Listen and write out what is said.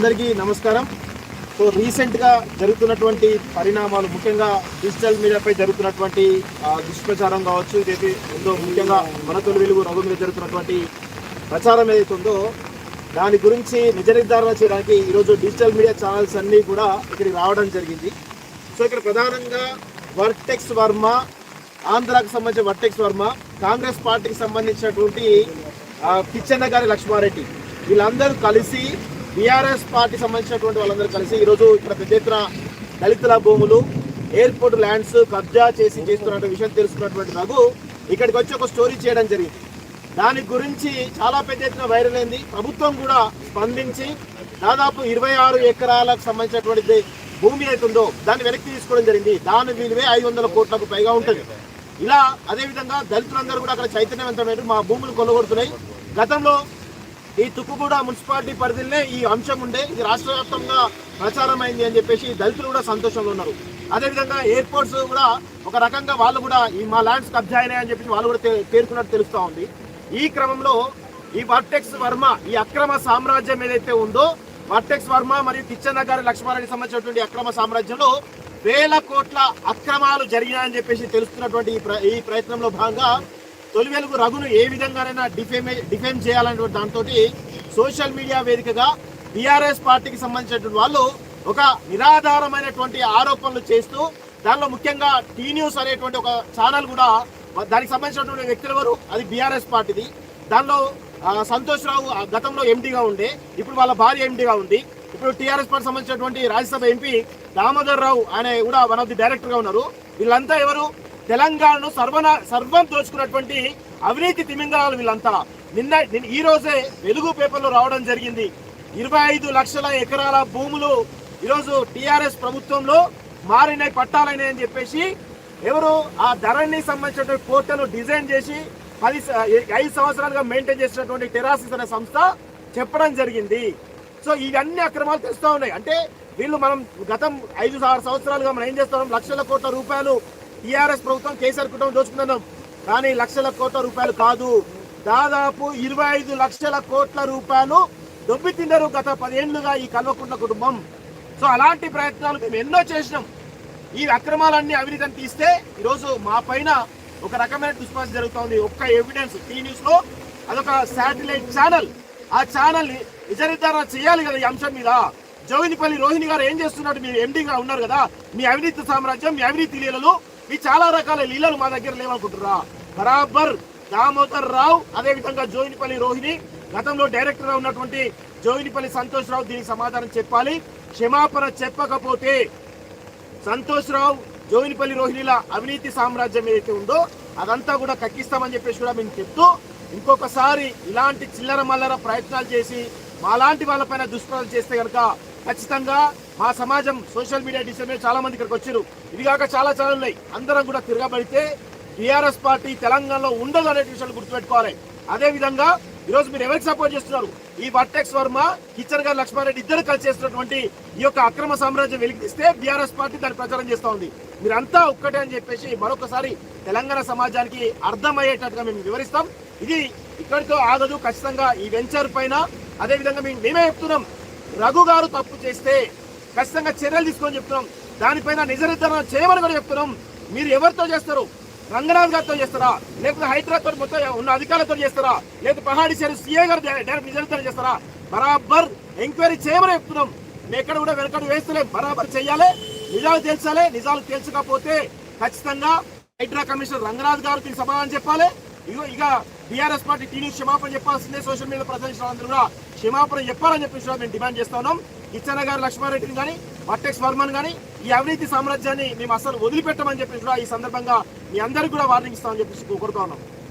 అందరికీ నమస్కారం. సో రీసెంట్గా జరుగుతున్నటువంటి పరిణామాలు ముఖ్యంగా డిజిటల్ మీడియాపై జరుగుతున్నటువంటి దుష్ప్రచారం కావచ్చు ఇదైతే ఉందో ముఖ్యంగా మన తొలి వెలుగు రఘు మీద జరుగుతున్నటువంటి ప్రచారం ఏదైతే ఉందో దాని గురించి నిజ నిర్ధారణ చేయడానికి ఈరోజు డిజిటల్ మీడియా ఛానల్స్ అన్నీ కూడా ఇక్కడికి రావడం జరిగింది. సో ఇక్కడ ప్రధానంగా వర్టెక్స్ వర్మ ఆంధ్రాకు సంబంధించిన వర్టెక్స్ వర్మ కాంగ్రెస్ పార్టీకి సంబంధించినటువంటి ఆ, పిచ్చన్న గారి లక్ష్మారెడ్డి. వీళ్ళందరూ కలిసి బీఆర్ఎస్ పార్టీ సంబంధించినటువంటి వాళ్ళందరూ కలిసి ఈరోజు ఇక్కడ పెద్ద ఎత్తున దళితుల భూములు ఎయిర్పోర్ట్ ల్యాండ్స్ కబ్జా చేసి చేస్తున్న విషయం తెలుసుకున్నటువంటి రఘు ఇక్కడికి వచ్చి ఒక స్టోరీ చేయడం జరిగింది. దాని గురించి చాలా పెద్ద ఎత్తున వైరల్ అయింది. ప్రభుత్వం కూడా స్పందించి దాదాపు ఇరవై ఆరు ఎకరాలకు సంబంధించినటువంటి భూమి ఉందో దాన్ని వెనక్కి తీసుకోవడం జరిగింది. దాని విలువే ఐదు వందల కోట్లకు పైగా ఉంటుంది. ఇలా అదేవిధంగా దళితులందరూ కూడా అక్కడ చైతన్యవంతమైన మా భూములు కొల్లగొడుతున్నాయి. గతంలో ఈ తుక్కుగూడ మున్సిపాలిటీ పరిధిలోనే ఈ అంశం ఉండే. ఇది రాష్ట్ర వ్యాప్తంగా ప్రచారం అయింది అని చెప్పేసి దళితులు కూడా సంతోషంలో ఉన్నారు. అదేవిధంగా ఎయిర్పోర్ట్స్ కూడా ఒక రకంగా వాళ్ళు కూడా ఈ మా ల్యాండ్స్ కబ్జా అయినాయి అని చెప్పి వాళ్ళు కూడా పేర్కొన్నట్టు తెలుస్తూ ఉంది. ఈ క్రమంలో ఈ వర్టెక్స్ వర్మ ఈ అక్రమ సామ్రాజ్యం ఏదైతే ఉందో వర్టెక్స్ వర్మ మరియు కిచ్చన్న గారి లక్ష్మారెడ్డి సంబంధించినటువంటి అక్రమ సామ్రాజ్యంలో వేల కోట్ల అక్రమాలు జరిగినాయని చెప్పేసి తెలుస్తున్నటువంటి ప్ర- ఈ ప్రయత్నంలో భాగంగా తొలి వెలుగు రఘును ఏ విధంగానైనా డిఫేమే డిఫేమ్ చేయాలనేటువంటి దాంతో సోషల్ మీడియా వేదికగా టీఆర్ఎస్ పార్టీకి సంబంధించినటువంటి వాళ్ళు ఒక నిరాధారమైనటువంటి ఆరోపణలు చేస్తూ దానిలో ముఖ్యంగా టీ న్యూస్ అనేటువంటి ఒక ఛానల్ కూడా దానికి సంబంధించినటువంటి వ్యక్తులు ఎవరు? అది బీఆర్ఎస్ పార్టీది. దానిలో సంతోష్ రావు ఆ గతంలో ఎండీగా ఉండే ఇప్పుడు వాళ్ళ భార్య ఎండీగా ఉంది. ఇప్పుడు టీఆర్ఎస్ పార్టీ సంబంధించినటువంటి రాజ్యసభ ఎంపీ దామోదర్ రావు అనే కూడా వన్ ఆఫ్ ది డైరెక్టర్గా ఉన్నారు. వీళ్ళంతా ఎవరు? తెలంగాణను సర్వన సర్వం దోచుకున్నటువంటి అవినీతి తిమింగళాలు వీళ్ళంతా. నిన్న నిన్న- ఈ రోజే వెలుగు పేపర్లో రావడం జరిగింది. ఇరవై ఐదు లక్షల ఎకరాల భూములు ఈరోజు టీఆర్ఎస్ ప్రభుత్వంలో మారినాయి పట్టాలైనాయి అని చెప్పేసి ఎవరు ఆ ధరణి సంబంధించినటువంటి పోర్టల్ డిజైన్ చేసి పది స- ఐదు సంవత్సరాలుగా మెయింటైన్ చేసినటువంటి టెరాసిస్ అనే సంస్థ చెప్పడం జరిగింది. సో ఇవన్నీ అక్రమాలు తెస్తూ ఉన్నాయి. అంటే వీళ్ళు మనం గతం ఐదు ఆరు సంవత్సరాలుగా మనం ఏం చేస్తున్నాం? లక్షల కోట్ల రూపాయలు టీఆర్ఎస్ ప్రభుత్వం కేసీఆర్ కుటుంబం దోచుకున్నాం కానీ లక్షల కోట్ల రూపాయలు కాదు. దాదాపు ఇరవై ఐదు లక్షల కోట్ల రూపాయలు దొబ్బి తిన్నారు గత పదేళ్ళుగా ఈ కల్వకుంట్ల కుటుంబం. సో అలాంటి ప్రయత్నాలు మేము ఎన్నో చేసినాం. ఈ అక్రమాలన్నీ అవినీతిని తీస్తే ఈరోజు మా పైన ఒక రకమైన దుష్పాస్ జరుగుతోంది. ఒక్క ఎవిడెన్స్ టీ న్యూస్లో అదొక శాటిలైట్ ఛానల్. ఆ ఛానల్ నిజ నిర్ధారణ చేయాలి కదా ఈ అంశం మీద. జోగినిపల్లి రోహిణి గారు ఏం చేస్తున్నారు మీరు ఎండీగా ఉన్నారు కదా. మీ అవినీతి సామ్రాజ్యం మీ అవినీతి లీలలు మీ చాలా రకాల లీలలు మా దగ్గర లేవనుకుంటున్నారా? బరాబర్ దామోదర్ రావు అదే విధంగా రోహిణి గతంలో డైరెక్టర్ ఉన్నటువంటి జోయినిపల్లి సంతోష్ రావు దీనికి సమాధానం చెప్పాలి. క్షమాపణ చెప్పకపోతే సంతోష్ రావు జోయినిపల్లి రోహిణిల అవినీతి సామ్రాజ్యం ఏదైతే ఉందో అదంతా కూడా కక్కిస్తామని చెప్పేసి కూడా మేము చెప్తూ ఇంకొకసారి ఇలాంటి చిల్లర మల్లర ప్రయత్నాలు చేసి మాలాంటి వాళ్ళపైన దుష్ప్రచారం చేస్తే కనుక ఖచ్చితంగా మా సమాజం సోషల్ మీడియా డిసైడ్ చాలా మంది ఇక్కడికి వచ్చారు. ఇది కాక చాలా చాలా ఉన్నాయి అందరం కూడా తిరగబడితే టీఆర్ఎస్ పార్టీ తెలంగాణలో ఉండదు అనే విషయాలు గుర్తుపెట్టుకోవాలి. అదే విధంగా ఈరోజు మీరు ఎవరికి సపోర్ట్ చేస్తున్నారు? ఈ వర్టెక్స్ వర్మ కిచన్ గారు లక్ష్మారెడ్డి ఇద్దరు కలిసి చేస్తున్నటువంటి ఈ యొక్క అక్రమ సామ్రాజ్యం వెలిగిస్తే బీఆర్ఎస్ పార్టీ దాన్ని ప్రచారం చేస్తూ ఉంది. మీరంతా ఒక్కటే అని చెప్పేసి మరొకసారి తెలంగాణ సమాజానికి అర్థమయ్యేటట్టుగా మేము వివరిస్తాం. ఇది ఇక్కడితో ఆగదు. ఖచ్చితంగా ఈ వెంచర్ పైన అదే విధంగా మేము మేమే చెప్తున్నాం. రఘు గారు తప్పు చేస్తే ఖచ్చితంగా చర్యలు తీసుకొని చెప్తున్నాం. దానిపైన నిజ నిర్ధారణ చేయమని కూడా చెప్తున్నాం. మీరు ఎవరితో చేస్తారు? రంగనాథ్ గారితో చేస్తారా? లేకపోతే హైదరాబాద్ మొత్తం ఉన్న అధికారులతో చేస్తారా? లేకపోతే పహాడి సార్ సీఏ గారు డైరెక్ట్ నిజ నిర్ధారణ చేస్తారా? బరాబర్ ఎంక్వైరీ చేయమని చెప్తున్నాం. మేము ఎక్కడ కూడా వెనకడు వేస్తలేం. బరాబర్ చేయాలి నిజాలు తెలుసాలి నిజాలు తేల్చకపోతే ఖచ్చితంగా హైడ్రా కమిషనర్ రంగనాథ్ గారు దీనికి సమాధానం చెప్పాలి. ఇగో ఇక బీఆర్ఎస్ పార్టీ టీవీ క్షమాపణ చెప్పాల్సిందే. సోషల్ మీడియా ప్రదర్శన అందరూ కూడా క్షమాపణ చెప్పాలని చెప్పేసి కూడా మేము డిమాండ్ చేస్తా ఉన్నాం. గారు లక్ష్మారెడ్డిని కానీ వర్టెక్స్ వర్మన్ కానీ ఈ అవినీతి సామ్రాజ్యాన్ని మేము అసలు వదిలిపెట్టమని చెప్పేసి కూడా ఈ సందర్భంగా మీ అందరికీ కూడా వార్నింగ్ ఇస్తామని చెప్పేసి కోరుతా ఉన్నాం.